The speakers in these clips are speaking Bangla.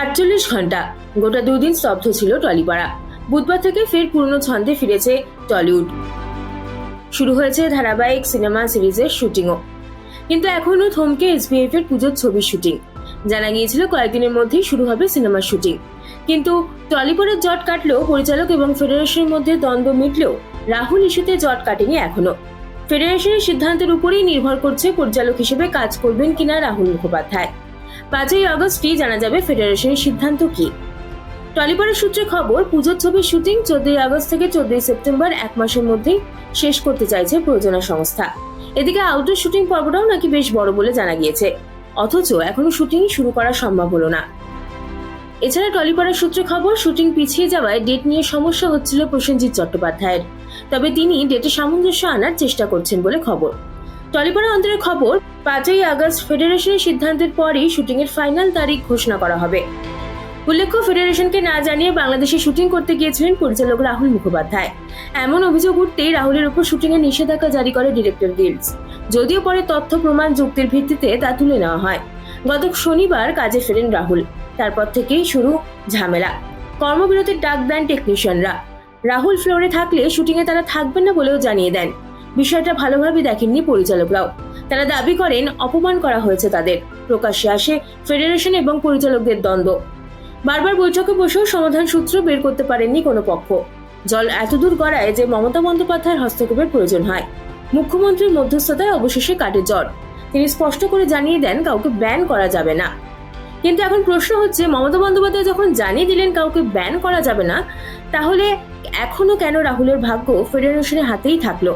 আটচল্লিশ ঘণ্টা। গোটা দুদিন স্তব্ধ ছিল টলিপাড়া। বুধবার থেকে ফের পুরনো ছন্দে ফিরেছে টলিউড। শুরু হয়েছে ধারাবাহিক সিনেমা সিরিজের শুটিংও। কিন্তু এখনও থমকে এসবিএফ এর পুজোর ছবির শুটিং। জানা গিয়েছিল কয়েকদিনের মধ্যেই শুরু হবে সিনেমার শুটিং। কিন্তু টলিপাড়ার জট কাটলেও পরিচালক এবং ফেডারেশনের মধ্যে দ্বন্দ্ব মিটলেও রাহুল ইস্যুতে জট কাটেনি এখনও। ফেডারেশনের সিদ্ধান্তের উপরেই নির্ভর করছে পরিচালক হিসেবে কাজ করবেন কিনা রাহুল মুখোপাধ্যায়। পাঁচই আগস্টই জানা যাবে ফেডারেশনের সিদ্ধান্ত কি। টলিপাড়ার সূত্রে খবর, পুজোর ছবির শুটিং চোদ্দই আগস্ট থেকে চোদ্দই সেপ্টেম্বর, এক মাসের মধ্যেই শেষ করতে চাইছে প্রযোজনা সংস্থা। এদিকে আউটডোর শুটিং পর্বটাও নাকি বেশ বড় বলে জানা গিয়েছে। অথচ এখনও শুটিং শুরু করা সম্ভব হলো না। এছাড়া টলিপাড়ার সূত্রে খবর শুটিং পিছিয়ে যাওয়ায় ডেট নিয়ে সমস্যা হচ্ছিল প্রসেনজিৎ চট্টোপাধ্যায়ের। তবে তিনি ডেটে সামঞ্জস্য আনার চেষ্টা করছেন বলে খবর। টলিপাড়া অন্তরের খবর, পাঁচই আগস্ট ফেডারেশনের সিদ্ধান্তের পরেই শুটিংয়ের ফাইনাল তারিখ ঘোষণা করা হবে। উল্লেখ্য, ফেডারেশনকে না জানিয়ে বাংলাদেশে শুটিং করতে গিয়েছিলেন পরিচালক রাহুল মুখোপাধ্যায়। এমন অভিযোগ উঠতেই রাহুলের উপর শুটিংয়ের নিষেধাজ্ঞা জারি করে ডিরেক্টর গিল্ডস যদিও পরে তথ্য প্রমাণ যুক্তির ভিত্তিতে তা তুলে নেওয়া হয়। গত শনিবার কাজে ফেরেন রাহুল। তারপর থেকেই শুরু ঝামেলা। কর্মবিরতির ডাক দেন টেকনিশিয়ানরা। রাহুল ফ্লোরে থাকলে শুটিংয়ে তারা থাকবেন না বলেও জানিয়ে দেন। বিষয়টা ভালোভাবে দেখেননি পরিচালকরাও। তারা দাবি করেন, অপমান করা হয়েছে তাদের। প্রকাশ্যে আসে ফেডারেশন এবং পরিচালকদের দ্বন্দ্ব। বারবার বৈঠকে বসেও সমাধান সূত্র বের করতে পারেননি কোনো পক্ষ। জল এতদূর গড়ায় যে মমতা বন্দ্যোপাধ্যায়ের হস্তক্ষেপের প্রয়োজন হয়। মুখ্যমন্ত্রীর মধ্যস্থতায় অবশেষে কাটে জ্বর। তিনি স্পষ্ট করে জানিয়ে দেন, কাউকে ব্যান করা যাবে না। কিন্তু এখন প্রশ্ন হচ্ছে, মমতা বন্দ্যোপাধ্যায় যখন জানিয়ে দিলেন কাউকে ব্যান করা যাবে না, তাহলে এখনও কেন রাহুলের ভাগ্য ফেডারেশনের হাতেই থাকল?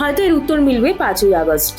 হয়তো এর উত্তর মিলবে পাঁচই আগস্ট।